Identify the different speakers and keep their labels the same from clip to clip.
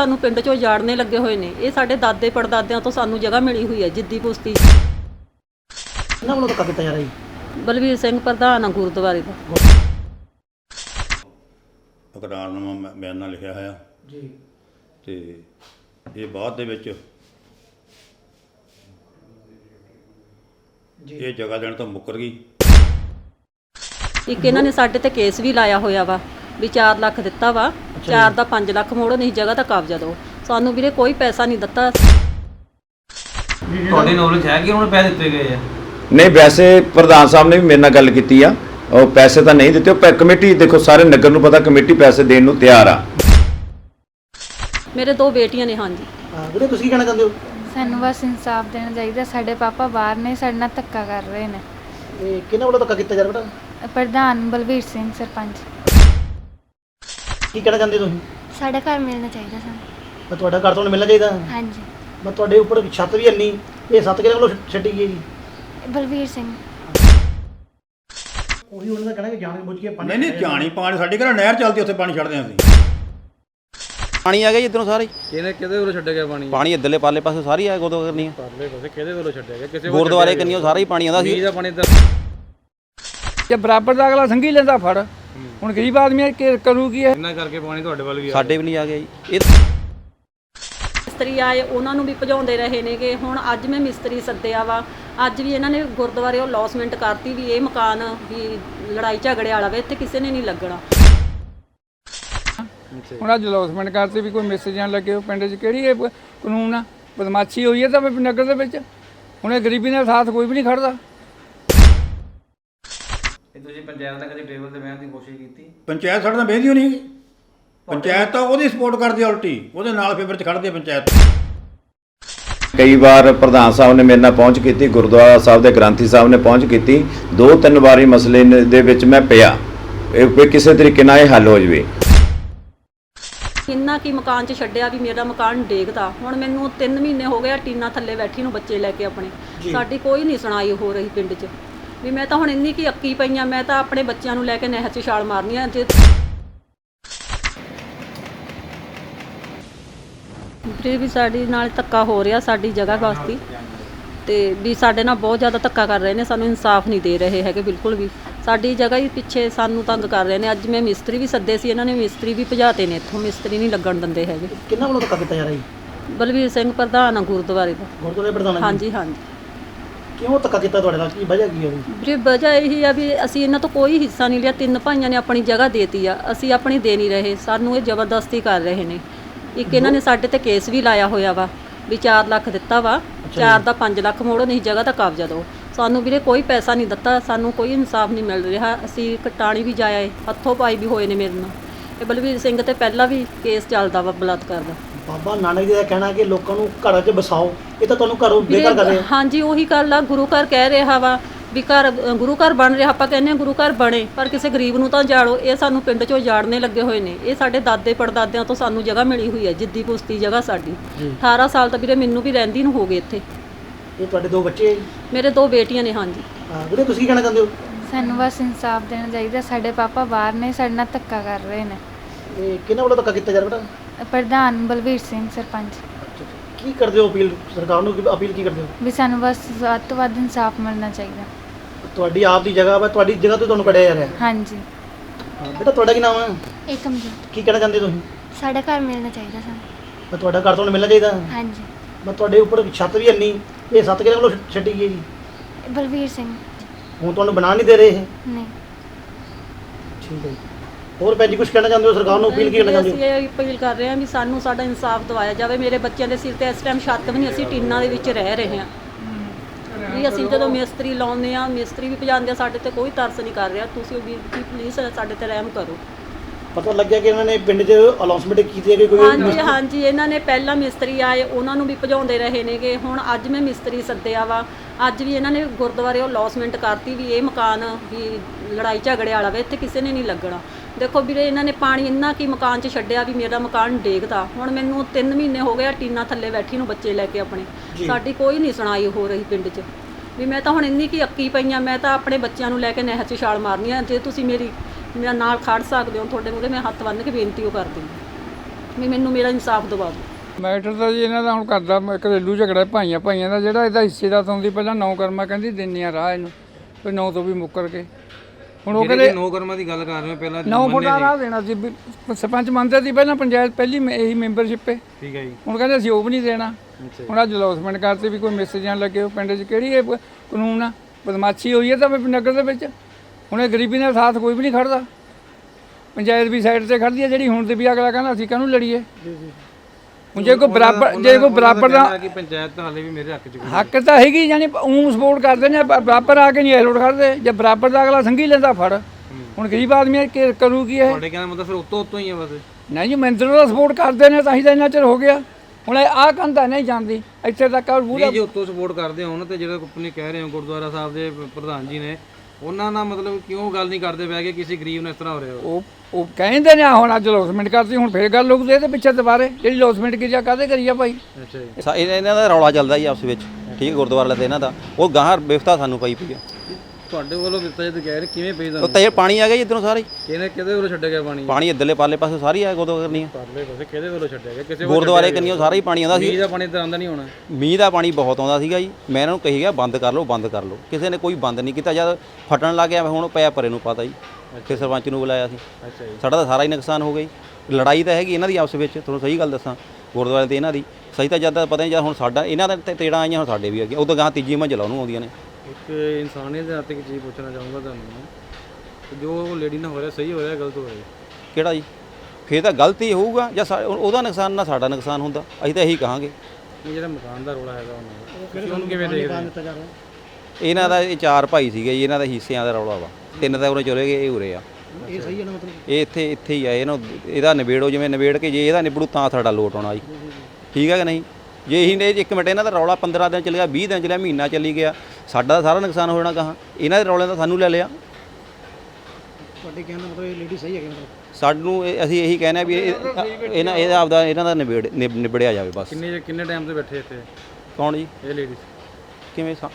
Speaker 1: ਸਾਨੂੰ ਪਿੰਡ ਚੋਂ ਜਾੜਨੇ ਲੱਗੇ ਹੋਏ ਨੇ। ਇਹ ਸਾਡੇ ਦਾਦੇ ਪੜਦਾਦਿਆਂ ਤੋਂ ਸਾਨੂੰ ਜਗ੍ਹਾ ਮਿਲੀ ਹੋਈ ਹੈ ਜਿੱਦੀ ਪੁਸਤੀ
Speaker 2: ਇਹਨਾਂ ਵੱਲੋਂ ਧੱਕਾ ਕੀਤਾ ਜਾ ਰਿਹਾ ਜੀ?
Speaker 1: ਬਲਵੀਰ ਸਿੰਘ ਪ੍ਰਧਾਨ ਆ ਗੁਰਦੁਆਰੇ ਦਾ
Speaker 3: ਇਕਰਾਰਨਾਮਾ ਮੈਂ- ਬਿਆਨ ਨਾਲ ਲਿਖਿਆ ਹੋਇਆ।
Speaker 2: ਜੀ।
Speaker 3: ਤੇ ਇਹ ਬਾਅਦ ਦੇ ਵਿੱਚ
Speaker 2: ਜੀ।
Speaker 3: ਇਹ ਜਗ੍ਹਾ ਦੇਣ ਤੋਂ ਮੁੱਕਰ ਗਈ।
Speaker 1: ਇੱਕ ਇਹਨਾਂ ਨੇ ਸਾਡੇ ਤੇ ਕੇਸ ਵੀ ਲਾਇਆ ਹੋਇਆ ਵਾ। ਵੀ 4 ਲੱਖ ਦਿੱਤਾ ਵਾ। 4 ਦਾ 5 ਲੱਖ ਮੋੜੋ ਨਹੀਂ ਜਗ੍ਹਾ ਦਾ ਕਬਜ਼ਾ ਦਿਓ। ਸਾਨੂੰ ਵੀਰੇ ਕੋਈ ਪੈਸਾ ਨਹੀਂ ਦਿੱਤਾ।
Speaker 4: ਤੁਹਾਡੀ ਨੌਲੇਜ ਹੈ ਕਿ ਉਹਨਾਂ ਨੂੰ ਪੈਸੇ ਦਿੱਤੇ ਗਏ ਆ?
Speaker 5: ਨਹੀਂ ਵੈਸੇ ਪ੍ਰਧਾਨ ਸਾਹਿਬ ਨੇ ਵੀ ਮੇਰੇ ਨਾਲ ਗੱਲ ਕੀਤੀ ਆ। ਉਹ ਪੈਸੇ ਤਾਂ ਨਹੀਂ ਦਿੱਤੇ ਉਹ ਕਮੇਟੀ ਦੇਖੋ ਸਾਰੇ ਨਗਰ ਨੂੰ ਪਤਾ ਕਮੇਟੀ ਪੈਸੇ ਦੇਣ ਨੂੰ ਤਿਆਰ ਆ।
Speaker 1: ਮੇਰੇ ਦੋ ਬੇਟੀਆਂ ਨੇ ਹਾਂਜੀ।
Speaker 2: ਹਾਂ ਵੀਰੇ ਤੁਸੀਂ ਕੀ ਕਹਿਣਾ ਚਾਹੁੰਦੇ ਹੋ?
Speaker 6: ਸਾਨੂੰ ਬਸ ਇਨਸਾਫ ਦੇਣਾ ਚਾਹੀਦਾ। ਸਾਡੇ ਪਾਪਾ ਬਾਹਰ ਨੇ ਸਾਡੇ ਨਾਲ ਧੱਕਾ ਕਰ ਰਹੇ ਨੇ।
Speaker 2: ਇਹ ਕਿਹਨਾਂ ਵੱਲੋਂ ਧੱਕਾ ਕੀਤਾ ਜਾ ਰਿਹਾ ਬੇਟਾ?
Speaker 6: ਪ੍ਰਧਾਨ ਬਲਵੀਰ ਸਿੰਘ ਸਰਪੰਚ।
Speaker 2: ਕੀ ਕਹਿਣਾ ਚਾਹੁੰਦੇ ਤੁਸੀਂ?
Speaker 6: ਸਾਡੇ ਘਰ ਮਿਲਣਾ ਚਾਹੀਦਾ ਸਾਨੂੰ।
Speaker 2: ਮੈਂ ਤੁਹਾਡਾ ਘਰ ਤੁਹਾਨੂੰ ਮਿਲਣਾ ਚਾਹੀਦਾ।
Speaker 6: ਹਾਂਜੀ।
Speaker 2: ਮੈਂ ਤੁਹਾਡੇ ਉੱਪਰ ਛੱਤ ਵੀ ਇੰਨੀ ਇਹ ਸੱਤ ਵੱਲੋਂ ਛ- ਛੱਡੀ ਗਈ ਜੀ?
Speaker 6: ਬਲਵੀਰ ਸਿੰਘ।
Speaker 2: ਉਹੀ ਉਹਨਾਂ ਦਾ ਕਹਿਣਾ ਕਿ ਜਾਣ ਬੁੱਝ ਕੇ ਪਾਣੀ
Speaker 3: ਨਹੀਂ ਨਹੀਂ ਜਾਣੀ ਪਾਣੀ ਸਾਡੇ ਘਰ ਨਹਿਰ ਚੱਲਦੀ ਉੱਥੇ ਪਾਣੀ ਛੱਡਦੇ ਹਾਂ ਅਸੀਂ।
Speaker 7: ਪਾਣੀ ਆ ਗਿਆ ਜੀ ਇੱਧਰੋਂ ਸਾਰੇ ਹੀ।
Speaker 4: ਕਿਹਨੇ ਕਿਹਦੇ ਵੱਲੋਂ ਛੱਡਿਆ ਗਿਆ ਪਾਣੀ?
Speaker 7: ਪਾਣੀ ਇੱਧਰਲੇ ਪਾਰਲੇ ਪਾਸੇ ਸਾਰੀ ਆ ਗੁਰਦੁਆਰੇ ਕਰਨੀ
Speaker 4: ਪਰਲੇ ਪਾਸੇ ਕਿਹਦੇ ਵੱਲੋਂ ਛੱਡਿਆ ਗਿਆ? ਕਿਸੇ
Speaker 7: ਗੁਰਦੁਆਰੇ ਕੰਨੀਓ ਸਾਰਾ ਹੀ ਪਾਣੀ ਆਉਂਦਾ
Speaker 4: ਮੀਂਹ
Speaker 7: ਸੀ
Speaker 4: ਦਾ ਪਾਣੀ ਤਾਂ
Speaker 8: ਜੇ ਬਰਾਬਰ ਦਾ ਅਗਲਾ ਸੰਗੀ ਲੈਂਦਾ ਫੜ। ਹੁਣ ਗਰੀਬ ਆਦਮੀ ਕਿ ਕਰੂ ਕੀ ਹੈ?
Speaker 4: ਇੰਨਾ ਕਰਕੇ ਪਾਣੀ ਤੁਹਾਡੇ ਵੱਲ ਵੀ ਆ
Speaker 7: ਸਾਡੇ ਵੀ ਨਹੀਂ ਆ ਗਿਆ ਜੀ। ਇਹ
Speaker 1: ਮਿਸਤਰੀ ਆਏ ਉਹਨਾਂ ਨੂੰ ਵੀ ਭਜਾਉਂਦੇ ਰਹੇ ਨੇਗੇ। ਹੁਣ ਅੱਜ ਮੈਂ ਮਿਸਤਰੀ ਸੱਦਿਆ ਵਾ। ਅੱਜ ਵੀ ਇਹਨਾਂ ਨੇ ਗੁਰਦੁਆਰੇ ਉਹ ਲੌਸਮੈਂਟ ਕਰਤੀ ਵੀ ਇਹ ਮਕਾਨ ਵੀ ਲੜਾਈ ਝਗੜੇ ਵਾਲਾ ਵਾ ਇੱਥੇ ਕਿਸੇ ਨੇ ਨਹੀਂ ਲੱਗਣਾ।
Speaker 8: ਹੁਣ ਅੱਜ ਲੌਸਮੈਂਟ ਕਰਤੇ ਵੀ ਕੋਈ ਮੈਸੇਜ ਨਾ ਲੱਗੇ ਉਹ ਪਿੰਡ 'ਚ ਕਿਹੜੀ ਇਹ ਕਾਨੂੰਨ ਆ? ਬਦਮਾਸ਼ੀ ਹੋਈ ਹੈ ਤਾਂ ਵੀ ਨਗਰ ਦੇ ਵਿੱਚ? ਹੁਣ ਇਹ ਗਰੀਬੀ ਨਾਲ ਸਾਥ ਕੋਈ ਵੀ ਨਹੀਂ ਖੜਦਾ।
Speaker 4: ਇਹ ਤੁਸੀਂ ਪੰਚਾਇਤ ਨਾਲ ਕਦੇ ਟੇਬਲ ਤੇ ਬਹਿਣ ਦੀ ਕੋਸ਼ਿਸ਼ ਕੀਤੀ?
Speaker 3: ਪੰਚਾਇਤ ਸਾਡੇ ਨਾਲ ਬਹਿਦੀ ਹੋਣੀ ਹੈਗੀ। ਪੰਚਾਇਤ ਤਾਂ ਉਹਦੀ ਸਪੋਰਟ ਕਰਦੀ ਆ ਉਲਟੀ। ਉਹਦੇ ਨਾਲ ਫੇਵਰ ਚ ਖੜਦੀ ਆ ਪੰਚਾਇਤ।
Speaker 5: ਕਈ ਵਾਰ ਪ੍ਰਧਾਨ ਸਾਹਿਬ ਨੇ ਮੇਰੇ ਨਾਲ ਪਹੁੰਚ ਕੀਤੀ ਗੁਰਦੁਆਰਾ ਸਾਹਿਬ ਦੇ ਗ੍ਰੰਥੀ ਸਾਹਿਬ ਨੇ ਪਹੁੰਚ ਕੀਤੀ। ਦੋ ਤਿੰਨ ਵਾਰੀ ਮਸਲੇ ਦੇ ਵਿੱਚ ਮੈਂ ਪਿਆ। ਇਹ ਵੀ ਕਿਸੇ ਤਰੀਕੇ ਨਾਲ ਇਹ ਹੱਲ ਹੋ ਜਵੇ।
Speaker 1: ਇੰਨਾ ਕੀ ਮਕਾਨ 'ਚ ਛੱਡਿਆ ਵੀ ਮੇਰਾ ਮਕਾਨ ਡੇਗਦਾ। ਹੁਣ ਮੈਨੂੰ 3 ਮਹੀਨੇ ਹੋ ਗਏ ਆ ਟੀਨਾ ਥੱਲੇ ਬੈਠੀ ਨੂੰ ਬੱਚੇ ਲੈ ਕੇ ਆਪਣੇ। ਸਾਡੀ ਕੋਈ ਨਹੀਂ ਸੁਣਾਈ ਹੋ ਰਹੀ ਪਿੰਡ 'ਚ। ਵੀ ਮੈਂ ਤਾਂ ਹੁਣ ਇੰਨੀ ਕੀ ਅੱਕੀ ਪਈਆਂ ਮੈਂ ਤਾਂ ਆਪਣੇ ਬੱਚਿਆਂ ਨੂੰ ਲੈ ਕੇ ਨਹਿਰ 'ਚ ਛਾਲ ਮਾਰਨੀ ਆ ਜੇ ਵੀਰੇ ਵੀ ਸਾਡੀ ਨਾਲ ਧੱਕਾ ਹੋ ਰਿਹਾ ਸਾਡੀ ਜਗ੍ਹਾ ਵਾਸਤੇ। ਤੇ ਵੀ ਸਾਡੇ ਨਾਲ ਬਹੁਤ ਜ਼ਿਆਦਾ ਧੱਕਾ ਕਰ ਰਹੇ ਨੇ ਸਾਨੂੰ ਇਨਸਾਫ ਨਹੀਂ ਦੇ ਰਹੇ ਹੈਗੇ ਬਿਲਕੁਲ ਵੀ। ਸਾਡੀ ਜਗ੍ਹਾ ਹੀ ਪਿੱਛੇ ਸਾਨੂੰ ਤੰਗ ਕਰ ਰਹੇ ਨੇ। ਅੱਜ ਮੈਂ ਮਿਸਤਰੀ ਵੀ ਸੱਦੇ ਸੀ ਇਹਨਾਂ ਨੇ ਮਿਸਤਰੀ ਵੀ ਭਜਾਤੇ ਨੇ ਇੱਥੋਂ ਮਿਸਤਰੀ ਨਹੀਂ ਲੱਗਣ ਦਿੰਦੇ ਹੈਗੇ।
Speaker 2: ਕਿਹਨਾਂ ਵੱਲੋਂ ਧੱਕਾ ਕੀਤਾ ਜਾ ਰਿਹਾ ਜੀ?
Speaker 1: ਬਲਵੀਰ ਸਿੰਘ ਪ੍ਰਧਾਨ ਆ ਗੁਰਦੁਆਰੇ ਦਾ।
Speaker 2: ਗੁਰਦੁਆਰੇ ਪ੍ਰਧਾਨ ਜੀ।
Speaker 1: ਹਾਂਜੀ ਹਾਂਜੀ।
Speaker 2: ਕਿਉਂ ਧੱਕਾ ਕੀਤਾ ਤੁਹਾਡੇ ਨਾਲ? ਕੀ ਵਜ੍ਹਾ ਕੀ ਹੈ ਉਹਦੀ?
Speaker 1: ਵੀਰੇ ਵਜ੍ਹਾ ਇਹੀ ਆ ਵੀ ਅਸੀਂ ਇਹਨਾਂ ਤੋਂ ਕੋਈ ਹਿੱਸਾ ਨਹੀਂ ਲਿਆ। ਤਿੰਨ ਭਾਈਆਂ ਨੇ ਆਪਣੀ ਜਗ੍ਹਾ ਦੇਤੀ ਆ। ਅਸੀਂ ਆਪਣੀ ਦੇ ਨਹੀਂ ਰਹੇ। ਸਾਨੂੰ ਇਹ ਜ਼ਬਰਦਸਤੀ ਕਰ ਰਹੇ ਨੇ। ਇੱਕ ਇਹਨਾਂ ਨੇ ਸਾਡੇ ਤੇ ਕੇਸ ਵੀ ਲਾਇਆ ਹੋਇਆ ਵਾ ਵੀ 4 ਲੱਖ ਦਿੱਤਾ ਵਾ। 4 ਦਾ 5 ਲੱਖ ਮੋੜੋ ਨਹੀਂ ਜਗ੍ਹਾ ਦਾ ਕਬਜ਼ਾ ਦਿਓ। ਸਾਨੂੰ ਵੀਰੇ ਕੋਈ ਪੈਸਾ ਨਹੀਂ ਦਿੱਤਾ। ਸਾਨੂੰ ਕੋਈ ਇਨਸਾਫ ਨਹੀਂ ਮਿਲ ਰਿਹਾ। ਅਸੀਂ ਕਟਾਣੀ ਵੀ ਜਾਇਆ ਹੱਥੋਂ ਪਾਈ ਵੀ ਹੋਏ ਨੇ ਮੇਰੇ ਨਾਲ। ਇਹ ਬਲਵੀਰ ਸਿੰਘ ਤੇ ਪਹਿਲਾਂ ਵੀ ਕੇਸ ਚੱਲਦਾ ਵਾ ਬਲਾਤਕਾਰ ਦਾ।
Speaker 2: ਬਾਬਾ ਨਾਨਕ ਜੀ ਦਾ ਕਹਿਣਾ ਕਿ ਲੋਕਾਂ ਨੂੰ ਘਰਾਂ 'ਚ ਬਸਾਓ ਇਹ ਤਾਂ ਤੁਹਾਨੂੰ ਘਰੋਂ ਬੇਘਰ ਕਰ ਰਹੇ। ਆ
Speaker 1: ਹਾਂਜੀ ਉਹੀ ਗੱਲ ਆ ਗੁਰੂ ਘਰ ਕਹਿ ਰਿਹਾ ਵਾ ਵੀ ਘਰ ਗੁਰੂ ਘਰ ਬਣ ਰਿਹਾ ਆਪਾਂ ਕਹਿੰਦੇ ਹਾਂ ਗੁਰੂ ਘਰ ਬਣੇ ਪਰ ਕਿਸੇ ਗਰੀਬ ਨੂੰ ਤਾਂ ਜਾੜੋ ਇਹ ਸਾਨੂੰ ਪਿੰਡ ਚੋਂ ਜਾੜਨੇ ਲੱਗੇ ਹੋਏ ਨੇ। ਇਹ ਸਾਡੇ ਦਾਦੇ ਪੜਦਾਦਿਆਂ ਤੋਂ ਸਾਨੂੰ ਜਗ੍ਹਾ ਮਿਲੀ ਹੋਈ ਹੈ ਜਿੱਦੀ ਪੁਸਤੀ ਜਗ੍ਹਾ ਸਾਡੀ। 18 ਸਾਲ ਤਾਂ ਵੀਰੇ ਮੈਨੂੰ ਵੀ ਰਹਿੰਦੀ ਨੂੰ ਹੋ ਗਏ ਇੱਥੇ।
Speaker 2: ਇਹ ਤੁਹਾਡੇ ਦੋ ਬੱਚੇ।
Speaker 1: ਮੇਰੇ ਦੋ ਬੇਟੀਆਂ ਨੇ ਹਾਂਜੀ।
Speaker 2: ਹਾਂ ਵੀਰੇ ਤੁਸੀਂ ਕੀ ਕਹਿਣਾ ਚਾਹੁੰਦੇ ਹੋ?
Speaker 6: ਸਾਨੂੰ ਬਸ ਇਨਸਾਫ ਦੇਣਾ ਚਾਹੀਦਾ ਸਾਡੇ ਪਾਪਾ ਬਾਹਰ ਨੇ ਸਾਡੇ ਨਾਲ ਧੱਕਾ ਕਰ ਰਹੇ ਨੇ।
Speaker 2: ਇਹ ਕਿਹਨਾਂ ਵੱਲੋਂ ਧੱਕਾ ਕੀਤਾ ਜਾ ਰਿਹਾ ਬੇਟਾ?
Speaker 6: ਪ੍ਰਧਾਨ ਬਲਵੀਰ ਸਿੰਘ ਸਰਪੰਚ।
Speaker 2: ਕੀ ਕਰਦੇ ਹੋ ਅਪੀਲ? ਸਰਕਾਰ ਨੂੰ ਕੀ- ਅਪੀਲ ਕੀ ਕਰਦੇ ਹੋ?
Speaker 6: ਵੀ ਸਾਨੂੰ ਬਸ ਵੱਧ ਤੋਂ ਵੱਧ ਇਨਸਾਫ ਮਿਲਣਾ ਚਾਹੀਦਾ।
Speaker 2: ਤੁਹਾਡੀ ਆਪ ਦੀ ਜਗ੍ਹਾ ਵਾ ਤੁਹਾਡੀ ਜਗ੍ਹਾ ਤੋਂ ਤੁਹਾਨੂੰ ਕੱਢਿਆ ਜਾ ਰਿਹਾ।
Speaker 6: ਹਾਂਜੀ।
Speaker 2: ਹਾਂ ਬੇਟਾ ਤੁਹਾਡਾ ਕੀ ਨਾਮ ਹੈ?
Speaker 6: ਏਕਮਜੀਤ
Speaker 2: ਕੀ ਕਹਿਣਾ ਚਾਹੁੰਦੇ ਤੁਸੀਂ?
Speaker 6: ਸਾਡੇ ਘਰ ਮਿਲਣਾ ਚਾਹੀਦਾ ਸਾਨੂੰ।
Speaker 2: ਮੈਂ ਤੁਹਾਡਾ ਘਰ ਤੁਹਾਨੂੰ ਮਿਲਣਾ ਚਾਹੀਦਾ।
Speaker 6: ਹਾਂਜੀ।
Speaker 2: ਮੈਂ ਤੁਹਾਡੇ ਉੱਪਰ ਛੱਤ ਵੀ ਇੰਨੀ ਇਹ ਸੱਤ ਕਿਹਨਾਂ ਵੱਲੋਂ ਛ- ਛੱਡੀ ਗਈ ਜੀ?
Speaker 6: ਬਲਵੀਰ ਸਿੰਘ।
Speaker 2: ਹੁਣ ਤੁਹਾਨੂੰ ਬਣਾ ਨਹੀਂ ਦੇ ਰਹੇ ਇਹ?
Speaker 6: ਨਹੀਂ।
Speaker 2: ਠੀਕ ਹੈ ਜੀ। ਹੋਰ ਭੈਣ ਜੀ ਕੁਝ ਕਹਿਣਾ ਚਾਹੁੰਦੇ ਹੋ? ਸਰਕਾਰ ਨੂੰ ਅਪੀਲ ਕੀ ਕਰਨਾ ਚਾਹੁੰਦੇ
Speaker 1: ਅਸੀਂ ਇਹ ਅਪੀਲ ਕਰ ਰਹੇ ਹਾਂ ਵੀ ਸਾਨੂੰ ਸਾਡਾ ਇਨਸਾਫ ਦਿਵਾਇਆ ਜਾਵੇ। ਮੇਰੇ ਬੱਚਿਆਂ ਦੇ ਸਿਰ ਤੇ ਇਸ ਟਾਈਮ ਛੱਤ ਵੀ ਨਹੀਂ ਅਸੀਂ ਟੀਨਾਂ ਦੇ ਵਿੱਚ ਰਹਿ ਰਹੇ ਹਾਂ। ਵੀ ਅਸੀਂ ਜਦੋਂ ਮਿਸਤਰੀ ਲਾਉਂਦੇ ਆ ਮਿਸਤਰੀ ਵੀ ਭਜਾਉਂਦੇ ਆ ਸਾਡੇ ਤੇ ਕੋਈ ਤਰਸ ਨਹੀਂ ਕਰ ਰਿਹਾ। ਤੁਸੀਂ ਵੀ ਪਲੀਜ਼ ਸਾਡੇ ਤੇ ਰਹਿਮ ਕਰੋ।
Speaker 2: ਹੋ ਪਤਾ ਲੱਗਿਆ ਕਿ ਇਹਨਾਂ ਨੇ ਪਿੰਡ 'ਚ ਅਨਾਉਂਸਮੈਂਟ ਕੀਤੀ ਹੈ ਕਿ ਕੋਈ
Speaker 1: ਹਾਂਜੀ ਹਾਂਜੀ ਇਹਨਾਂ ਨੇ ਪਹਿਲਾਂ ਮਿਸਤਰੀ ਆਏ ਉਹਨਾਂ ਨੂੰ ਵੀ ਭਜਾਉਂਦੇ ਰਹੇ ਨੇਗੇ ਹੁਣ ਅੱਜ ਮੈਂ ਮਿਸਤਰੀ ਸੱਦਿਆ ਵਾ। ਅੱਜ ਵੀ ਇਹਨਾਂ ਨੇ ਗੁਰਦੁਆਰੇ ਉਹ ਲੌਸਮੈਂਟ ਕਰਤੀ ਵੀ ਇਹ ਮਕਾਨ ਵੀ ਲੜਾਈ ਝਗੜੇ ਵਾਲਾ ਵਾ ਇੱਥੇ ਕਿਸੇ ਨੇ ਨਹੀਂ ਲੱਗਣਾ। ਦੇਖੋ ਵੀਰੇ ਇਹਨਾਂ ਨੇ ਪਾਣੀ ਇੰਨਾ ਕੀ ਮਕਾਨ 'ਚ ਛੱਡਿਆ ਵੀ ਮੇਰਾ ਮਕਾਨ ਡੇਗਦਾ। ਹੁਣ ਮੈਨੂੰ 3 ਮਹੀਨੇ ਹੋ ਗਏ ਆ ਟੀਨਾ ਥੱਲੇ ਬੈਠੀ ਨੂੰ ਬੱਚੇ ਲੈ ਕੇ ਆਪਣੇ। ਸਾਡੀ ਕੋਈ ਨਹੀਂ ਸੁਣਾਈ ਹੋ ਰਹੀ ਪਿੰਡ 'ਚ। ਵੀ ਮੈਂ ਤਾਂ ਹੁਣ ਇੰਨੀ ਕੀ ਅੱਕੀ ਪਈਆਂ ਮੈਂ ਤਾਂ ਆਪਣੇ ਬੱਚਿਆਂ ਨੂੰ ਲੈ ਕੇ ਨਹਿਰ 'ਚ ਛਾਲ ਮਾਰਨੀ ਆ। ਜੇ ਤੁਸੀਂ ਮੇਰੀ ਮੇਰਾ ਨਾਲ ਖੜ ਸਕਦੇ ਹੋ ਤੁਹਾਡੇ ਮੂਹਰੇ ਮੈਂ ਹੱਥ ਬੰਨ੍ਹ ਕੇ ਬੇਨਤੀ ਉਹ ਕਰਦੀ ਵੀ ਮੈਨੂੰ ਮੇਰਾ ਇਨਸਾਫ ਦਿਵਾ ਦਿਓ
Speaker 8: ਮੈਟਰ ਤਾਂ ਜੀ ਇਹਨਾਂ ਦਾ ਹੁਣ ਕਰਦਾ ਘਰੇਲੂ ਝਗੜਾ ਭਾਈਆਂ ਭਾਈਆਂ ਦਾ ਜਿਹੜਾ ਇਹਦਾ ਹਿੱਸੇ ਦਾ ਤੋਂ ਦੀ ਪਹਿਲਾਂ ਨੌ ਕਰਮਾ ਕਹਿੰਦੀ ਦਿੰਨੀ ਆ ਰਾਹ ਇਹਨੂੰ ਕੋਈ ਨੌ ਤੋਂ ਵੀ ਮੁੱਕਰ ਕੇ। ਹੁਣ ਉਹ ਕਹਿੰਦੇ
Speaker 4: ਨੋ ਕਰਮਾਂ ਦੀ ਗੱਲ ਕਰ ਰਹੇ ਹੋ ਪਹਿਲਾਂ
Speaker 8: ਨੌ ਫੁੱਟ ਦਾ ਰਾਹ ਦੇਣਾ ਸੀ ਵੀ ਸਰਪੰਚ ਮੰਨਦੇ ਸੀ ਪਹਿਲਾਂ ਪੰਚਾਇਤ ਪਹਿਲੀ ਮੇ- ਇਹੀ ਮੈਂਬਰਸ਼ਿਪ ਹੈ
Speaker 4: ਠੀਕ ਹੈ ਜੀ।
Speaker 8: ਹੁਣ ਕਹਿੰਦੇ ਅਸੀਂ ਉਹ ਵੀ ਨਹੀਂ ਦੇਣਾ। ਹੁਣ ਅੱਜ ਲੌਸਮੈਂਟ ਕਰਤੇ ਵੀ ਕੋਈ ਮੈਸੇਜ ਆਣ ਲੱਗੇ ਉਹ ਪਿੰਡ 'ਚ ਕਿਹੜੀ ਇਹ ਬ- ਕਾਨੂੰਨ ਆ? ਬਦਮਾਸ਼ੀ ਹੋਈ ਹੈ ਤਾਂ ਵੀ ਨਗਰ ਦੇ ਵਿੱਚ। ਹੁਣ ਇਹ ਗਰੀਬੀ ਨਾਲ ਸਾਥ ਕੋਈ ਵੀ ਨਹੀਂ ਖੜਦਾ। ਪੰਚਾਇਤ ਵੀ ਸਾਈਡ ਤੇ ਖੜਦੀ ਹੈ ਜਿਹੜੀ ਹੁਣ ਤੇ ਵੀ ਅਗਲਾ ਕਹਿੰਦਾ ਅਸੀਂ ਕਾਹਨੂੰ ਲੜੀਏ? ਹੁਣ ਜੇ ਕੋਈ ਬਰਾਬਰ ਜੇ ਕੋਈ ਬਰਾਬਰ ਦਾ
Speaker 4: ਕਿ ਪੰਚਾਇਤ ਤਾਂ ਹਾਲੇ ਵੀ ਮੇਰੇ ਹੱਕ 'ਚ
Speaker 8: ਹੱਕ ਤਾਂ ਹੈਗੀ ਯਾਨੀ ਉਹ ਸਪੋਰਟ ਕਰਦੇ ਨੇ ਬ- ਬਰਾਬਰ ਆ ਕੇ ਨਹੀਂ ਐਲੋਟ ਖੜਦੇ। ਜੇ ਬਰਾਬਰ ਦਾ ਅਗਲਾ ਸੰਗੀ ਲੈਂਦਾ ਫੜ। ਹੁਣ ਗਰੀਬ ਆਦਮੀ ਕੀ ਕਰੂ ਕੀ ਇਹ?
Speaker 4: ਤੁਹਾਡੇ ਕਹਿੰਦਾ ਮਤਲਬ ਫਿਰ ਉੱਤੋਂ ਉੱਤੋਂ ਹੀ ਹੈ ਬਸ।
Speaker 8: ਨਹੀਂ ਜੀ ਮਹਿੰਦਰ ਦਾ ਸਪੋਰਟ ਕਰਦੇ ਨੇ ਤਾਂ ਹੀ ਤਾਂ ਇੰਨਾ ਚਿਰ ਹੋ ਗਿਆ। ਹੁਣ ਆਹ ਕੰਧਾ ਨਹੀਂ ਜਾਂਦੀ। ਇੱਥੇ ਤੱਕ ਆ ਪੂਰਾ
Speaker 4: ਨਹੀਂ ਜੇ ਉੱਤੋਂ ਸਪੋਰਟ ਕਰਦੇ ਹੋਣ ਤੇ ਜਿਹੜਾ ਆਪਣੇ ਕਹਿ ਰਹੇ ਹੋ ਗੁਰਦੁਆਰਾ ਸਾਹਿਬ ਦੇ ਪ੍ਰਧਾਨ ਜੀ ਨੇ ਉਹਨਾਂ ਨਾਲ ਮਤਲਬ ਕਿਉਂ ਗੱਲ ਨਹੀਂ ਕਰਦੇ ਬਹਿ ਕੇ ਕਿਸੇ ਗਰੀਬ ਨੂੰ ਇਸ ਤਰ੍ਹਾਂ ਹੋ ਰਿਹਾ ਹੋ?
Speaker 8: ਉਹ ਉਹ ਕਹਿੰਦੇ ਨੇ ਆਹ ਹੁਣ ਅੱਜ ਲੋਸਮੈਂਟ ਕਰਤੀ ਹੁਣ ਫੇਰ ਗੱਲ ਲੋਕ ਇਹਦੇ ਪਿੱਛੇ ਦੁਬਾਰੇ। ਜਿਹੜੀ ਲੋਸਮੈਂਟ ਕੀ ਜਾ ਕਾਹਦੇ ਕਰੀ ਆ ਭਾਈ?
Speaker 4: ਅੱਛਾ ਜੀ।
Speaker 7: ਸਾ- ਇਹ- ਇਹਨਾਂ ਦਾ ਰੌਲਾ ਚੱਲਦਾ ਜੀ ਆਪਸ ਵਿੱਚ। ਠੀਕ ਹੈ ਗੁਰਦੁਆਰਾ ਤੇ ਇਹਨਾਂ ਦਾ। ਉਹ ਗਾਹਰ ਬਿਫਤਾ ਸਾਨੂੰ ਪਈ ਪਈ ਆ।
Speaker 4: ਤੁਹਾਡੇ ਵੱਲੋਂ ਦਿੱਤਾ ਜੇ ਤੁਸੀਂ ਕਹਿ ਰਹੇ ਕਿਵੇਂ ਪਈ
Speaker 7: ਉਹ
Speaker 4: ਤੁਹਾਨੂੰ
Speaker 7: ਤਾਂ ਪਾਣੀ ਆ ਗਿਆ ਜੀ ਇੱਧਰੋਂ ਸਾਰੇ। ਹੀ।
Speaker 4: ਕਿਹਨੇ ਕਿਹਦੇ ਵੱਲੋਂ ਛੱਡਿਆ ਗਿਆ ਪਾਣੀ?
Speaker 7: ਪਾਣੀ ਇੱਧਰਲੇ ਪਾਰਲੇ ਪਾਸੇ ਸਾਰੀ ਆ ਗੁਰਦੁਆਰਾ ਕਰਨੀ ਆ।
Speaker 4: ਪਰਲੇ ਪਾਸੇ ਕਿਹਦੇ ਵੱਲੋਂ ਛੱਡਿਆ ਗਿਆ? ਕਿਸੇ
Speaker 7: ਗੁਰਦੁਆਰੇ ਕੰਨੀਓ ਸਾਰਾ ਹੀ ਪਾਣੀ ਆਉਂਦਾ ਸੀ।
Speaker 4: ਮੀਂਹ ਦਾ ਪਾਣੀ ਤਾਂ ਆਉਂਦਾ ਨਹੀਂ ਹੋਣਾ।
Speaker 7: ਮੀਂਹ ਦਾ ਪਾਣੀ ਬਹੁਤ ਆਉਂਦਾ ਸੀਗਾ ਜੀ। ਮੈਂ ਇਹਨਾਂ ਨੂੰ ਕਹੀ ਗਿਆ ਬੰਦ ਕਰ ਲਓ ਬੰਦ ਕਰ ਲਓ। ਕਿਸੇ ਨੇ ਕੋਈ ਬੰਦ ਨਹੀਂ ਕੀਤਾ ਜਦ ਫਟਣ ਲੱਗ ਗਿਆ ਹੁਣ ਪਿਆ ਪਰੇ ਨੂੰ ਪਤਾ ਜੀ। ਫਿਰ ਸਰਪੰਚ ਨੂੰ ਬੁਲਾਇਆ ਸੀ।
Speaker 4: ਅੱਛਾ ਜੀ।
Speaker 7: ਸਾਡਾ ਤਾਂ ਸਾਰਾ ਹੀ ਨੁਕਸਾਨ ਹੋ ਗਿਆ ਜੀ। ਲੜਾਈ ਤਾਂ ਹੈਗੀ ਇਹਨਾਂ ਦੀ ਆਪਸ ਵਿੱਚ ਤੁਹਾਨੂੰ ਸਹੀ ਗੱਲ ਦੱਸਾਂ। ਗੁਰਦੁਆਰੇ ਤੇ ਇਹਨਾਂ ਦੀ। ਸਹੀ ਤਾਂ ਜਦ ਤਾਂ ਪਤਾ ਨਹੀਂ ਜਦ ਹੁਣ ਸਾਡਾ ਇਹਨਾਂ ਦਾ ਤੇ ਤੇੜਾ ਆਈਆਂ ਹੁਣ ਸਾਡੇ ਵੀ ਅੱਗੇ। ਉਦੋਂ ਗਾਂ ਤੀਜੀ ਮੰਜ਼ਿਲ ਉਹਨੂੰ ਆਉਂਦੀਆਂ ਨੇ।
Speaker 4: ਇੱਕ ਇਨਸਾਨੀਅਤ ਦੇ ਨਾਤੇ ਇੱਕ ਚੀਜ਼ ਪੁੱਛਣਾ ਚਾਹੂੰਗਾ ਤੁਹਾਨੂੰ ਜੋ ਲੇਡੀ ਨਾਲ ਹੋ ਰਿਹਾ ਸਹੀ ਹੋ ਰਿਹਾ ਗਲਤ ਹੋ ਰਿਹਾ?
Speaker 7: ਕਿਹੜਾ ਜੀ? ਫੇਰ ਤਾਂ ਗਲਤੀ ਹੋਊਗਾ ਜਾਂ ਉਹਦਾ ਨੁਕਸਾਨ ਨਾ ਸਾਡਾ ਨੁਕਸਾਨ ਹੁੰਦਾ। ਅਸੀਂ ਤਾਂ ਇਹੀ ਕਹਾਂਗੇ।
Speaker 4: ਇਹ ਜਿਹੜਾ ਮਕਾਨ ਦਾ ਰੋਲਾ ਹੈਗਾ ਉਹਨਾਂ ਦਾ। ਕਿਵੇਂ ਦੇਖਦੇ
Speaker 2: ਜਾ
Speaker 7: ਇਹਨਾਂ ਦਾ ਇਹ ਚਾਰ ਭਾਈ ਸੀਗੇ ਜੀ ਇਹਨਾਂ ਦਾ ਹਿੱਸਿਆਂ ਦਾ ਰੌਲਾ ਵਾ। ਤਿੰਨ ਤਾਂ ਉਰੇ ਚਲੇ ਗਏ ਇਹ ਉਰੇ ਆ।
Speaker 2: ਇਹ ਸਹੀ ਹੈ ਨਾ ਮਤਲਬ?
Speaker 7: ਇਹ ਇੱਥੇ ਇੱਥੇ ਹੀ ਆ ਇਹਨੂੰ ਇਹਦਾ ਨਿਬੇੜੋ ਜਿਵੇਂ ਨਿਬੇੜ ਕੇ ਜੇ ਇਹਦਾ ਨਿਬੜੂ ਤਾਂ ਸਾਡਾ ਲੋਟ ਆਉਣਾ ਜੀ। ਠੀਕ ਹੈ ਕਿ ਨਹੀਂ? ਜੇ ਇਹੀ ਨੇ ਇੱਕ ਮਿੰਟ ਇਹਨਾਂ ਦਾ ਰੌਲਾ 15 ਦਿਨ ਚੱਲ ਗਿਆ 20 ਦਿਨ ਚੱਲਿਆ ਮਹੀਨਾ ਚੱਲੀ ਗਿਆ ਸਾਡਾ ਸਾਰਾ ਨੁਕਸਾਨ ਹੋ ਜਾਣਾ ਕਹਾਂ। ਇਹਨਾਂ ਦੇ ਰੌਲੇ ਦਾ ਸਾਨੂੰ ਲੈ ਲਿਆ।
Speaker 2: ਤੁਹਾਡੇ ਕਹਿਣ ਦਾ ਮਤਲਬ ਇਹ ਲੇਡੀ ਸਹੀ ਹੈਗੀ ਮਤਲਬ?
Speaker 7: ਸਾਨੂੰ ਇਹ- ਅਸੀਂ ਇਹੀ ਕਹਿੰਦੇ ਆ ਵੀ ਇਹ- ਇਹਨਾਂ ਇਹਦਾ ਆਪਦਾ ਇਹਨਾਂ ਦਾ ਨਿਬੇੜ ਨਿਬ- ਨਿਬੜਿਆ ਜਾਵੇ ਬਸ।
Speaker 4: ਕਿੰਨੇ ਕਿੰਨੇ ਟਾਈਮ ਤੋਂ ਬੈਠੇ ਇੱਥੇ?
Speaker 7: ਕੌਣ ਜੀ?
Speaker 4: ਇਹ ਲੇਡੀਜ਼
Speaker 7: ਕਿਵੇਂ ਸਾ